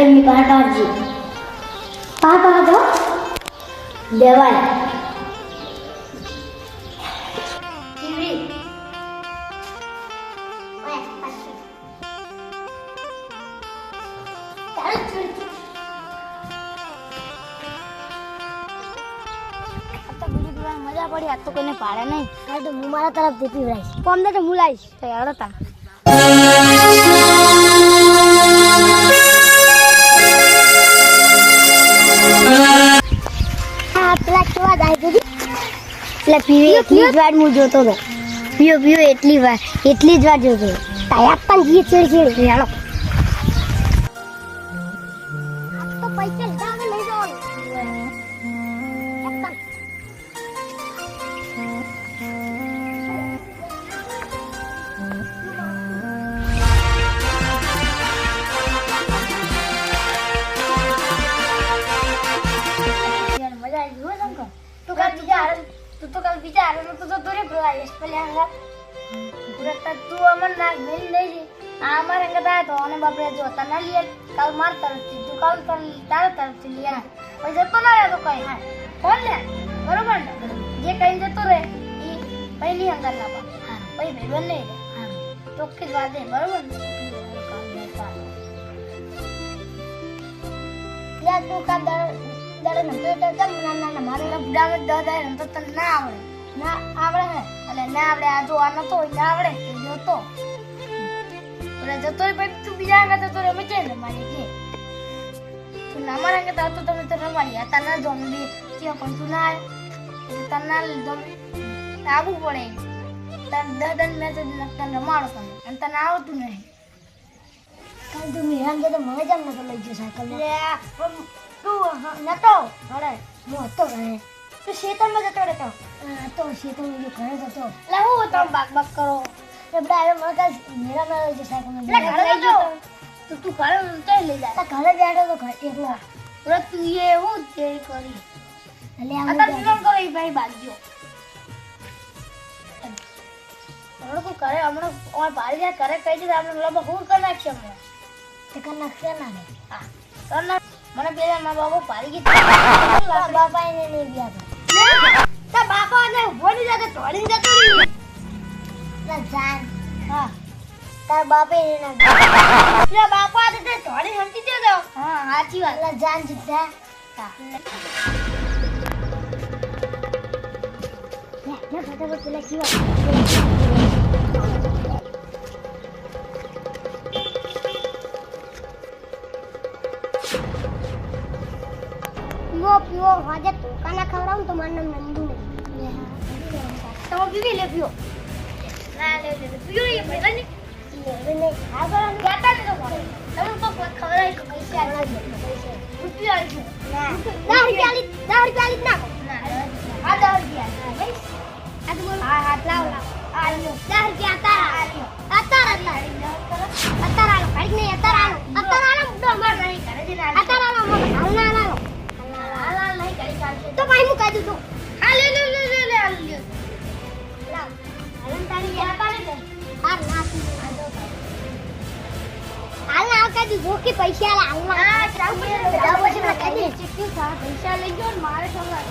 એમની પાસે કાઢજી પા પા લેવાય મજા પડી આજ તો કોઈને પાડે નહીં. હા તો હું મારા તરફથી પીવડાવીશ. કોમ તો હું લાવીશ તો યાર તા પેલા કેવા પેલા પીવે એટલી જ વાર હું જોતો હતો. પીઓ પીઓ એટલી વાર એટલી જ વાર જોતો તાયા પણ ગીત છેડ તું તો તો દોરે ભરવા પેલા હંગા પૂરા તું અમર ના લઈ જી આ અમારે હંગા થાય તો અને બાપરે જો તને લીએ કાલ માર તરફથી, તું કાલ તર તારા તરફથી લીએ પછી જતો ના રહે તો કઈ. હા, કોણ લે? બરોબર ને? જે કઈ જતો રહે, એ પહેલી હંગા ના પા હા પછી ભાઈ, બંને હા, ચોખ્ખી જ વાત છે બરોબર યાર તું કાલ દર દર નતો તો તમ ના ના ના મારે બુડાવે દ દ નતો તને ના આવડે. ના આવડે ને. એટલે ના આવડે આ જો આ નતો ના આવડે કે જોતો. એટલે જતો ભાઈ તું બીજા આગળ તો રમે છે મારી કે? તું ના મારા આગળ તો તમે તો રમાડી આ તને જોમ્બી ત્યાં પણ તું ના આવે એટલે તને જોમ્બી આવવું પડે. તને દ દન મેં તો તને રમાડો તમે. અને તને આવતું નહીં. કાલ તું મેં કે તો મને જમ નતો લઈ ગયો સાયકલ તું નતો. હવે હું હતો ઘરે તું શેતરમાં જતો રહેતો. તો શેતમ જો ઘરે જતો. એટલે હું તમે બાગ બાગ કરો. એ બધા આવ્યો મેરા માં લઈ સાહેબ મને ઘરે જતો. તો તું ઘરે ઊંચાઈ લઈ જાય ઘરે બેઠો તો ઘર એકલો. એટલે તું એ હું તે કરી. એટલે આ તો વિલન કરો? એ ભાઈ ભાગ્યો હમણાં તું કરે હમણાં ઓર ભારી જાય કરે કહી દીધા આપણે લોકો હું કરી નાખશે હમણાં. તે કર નાખશે ના? હા કર નાખ. મને પેલા મા બાબુ ભારી ગઈ બાપા એને નહીં ગયા તા બાપા ને ઊભો નહીં જતો તોડીને જતો રહી. હતા જાન. હા. તાર બાપે એને ના ગયા પેલા બાપા તે તોડી સમજી જતો હા સાચી વાત. પેલા જાન જીતા લે લે ફટાફટ પેલા કેવા પીવો પીવો આજે ટોકાના ખવડાવું તો મારું નામ નંદુ નહીં તમે પીવી લે પીવો. ના લે લે પીવો એ ને. નહીં ને કે પૈસા ના દે રૂપિયા ના. રૂપિયા તો ભાઈ મુકા દઉં હા લે લે લે લે લે હાલ લે. લાવ હાલન તારી યા પાડે દે હાર ના હાલ ના કા દઉં જો કે પૈસા લાવ હા ચાલ પછી દે ચીક્કી પૈસા લઈ ગયો મારે ખબર